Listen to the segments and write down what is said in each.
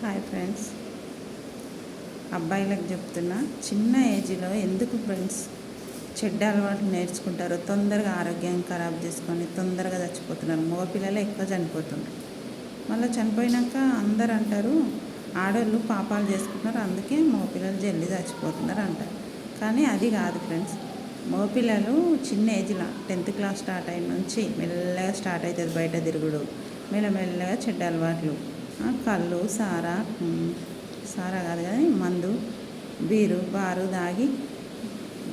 Hi friends అబ్బాయిలకు చెప్తున్నా చిన్న ఏజ్లో ఎందుకు ఫ్రెండ్స్ చెడ్డ అలవాట్లు నేర్చుకుంటారో తొందరగా ఆరోగ్యం ఖరాబ్ చేసుకొని తొందరగా చచ్చిపోతున్నారు. మగపిల్లలే ఎక్కువ చనిపోతున్నారు. మళ్ళీ చనిపోయినాక అందరు అంటారు ఆడవాళ్ళు పాపాలు చేసుకుంటున్నారు అందుకే మగపిల్లలు జల్లి చచ్చిపోతున్నారు అంటారు. కానీ అది కాదు ఫ్రెండ్స్ మగపిల్లలు చిన్న ఏజ్లో టెన్త్ క్లాస్ స్టార్ట్ అయిన నుంచి మెల్లగా స్టార్ట్ అవుతుంది బయట తిరుగుడు మెల్లమెల్లగా చెడ్డ అలవాట్లు. కళ్ళు సారా సారా కాదు కానీ మందు బీరు బారు దాగి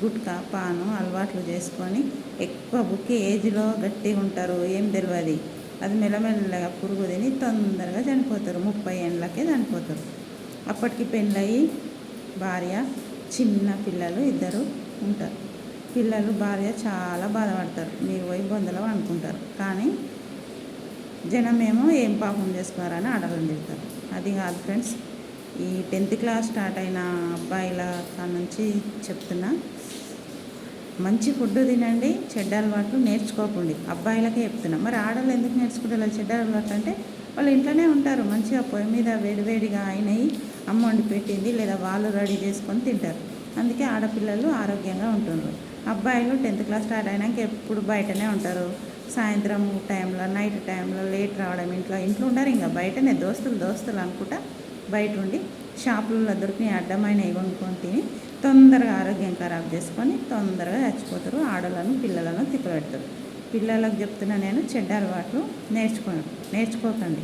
గుట్కా పాను అలవాట్లు చేసుకొని ఎక్కువ బుక్కి ఏజ్లో గట్టిగా ఉంటారు ఏం తెలియదు అది మెల్లమెల్లగా పురుగు తిని తొందరగా చనిపోతారు ముప్పై ఏళ్ళకే చనిపోతారు. అప్పటికి పెళ్ళయి భార్య చిన్న పిల్లలు ఇద్దరు ఉంటారు. పిల్లలు భార్య చాలా బాధపడతారు మీరు పోయి బొందలో అనుకుంటారు కానీ జనమేమో ఏం పాపం చేసుకున్నారని ఆడవాళ్ళని తిడతారు. అది కాదు ఫ్రెండ్స్ ఈ టెన్త్ క్లాస్ స్టార్ట్ అయిన అబ్బాయిల నుంచి చెప్తున్నా మంచి ఫుడ్ తినండి చెడ్డ అలవాట్లు నేర్చుకోకండి. అబ్బాయిలకే చెప్తున్నా. మరి ఆడవాళ్ళు ఎందుకు నేర్చుకుంటారు? చెడ్డ అలవాట్లు అంటే వాళ్ళు ఇంట్లోనే ఉంటారు. మంచిగా పొయ్యి మీద వేడివేడిగా అయినవి అమ్మ వండి పెట్టింది లేదా వాళ్ళు రెడీ చేసుకొని తింటారు. అందుకే ఆడపిల్లలు ఆరోగ్యంగా ఉంటున్నారు. అబ్బాయిలు టెన్త్ క్లాస్ స్టార్ట్ అయినాక ఎప్పుడు బయటనే ఉంటారు. సాయంత్రం టైంలో నైట్ టైంలో లేట్ రావడం ఇంట్లో ఇంట్లో ఉండరు ఇంకా బయటనే దోస్తులు దోస్తులు అనుకుంటా బయట ఉండి షాపులలో దొరికిన అడ్డమైన కొనుక్కొని తిని తొందరగా ఆరోగ్యం ఖరాబ్ చేసుకొని తొందరగా చచ్చిపోతారు. ఆడలను పిల్లలను తిప్పబెడతారు. పిల్లలకు చెప్తున్నా నేను చెడ్డ అలవాట్లు నేర్చుకో నేర్చుకోకండి.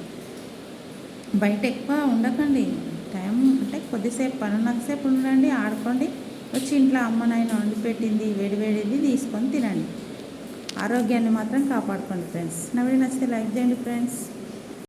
బయట ఎక్కువ ఉండకండి. టైం అంటే కొద్దిసేపు పనున్నంతసేపు ఉండండి ఆడుకోండి. వచ్చి ఇంట్లో అమ్మనైనా వండి పెట్టింది వేడివేడిది తీసుకొని తినండి. ఆరోగ్యాన్ని మాత్రం కాపాడుకోండి ఫ్రెండ్స్. నా వీడియో నచ్చితే లైక్ చేయండి ఫ్రెండ్స్.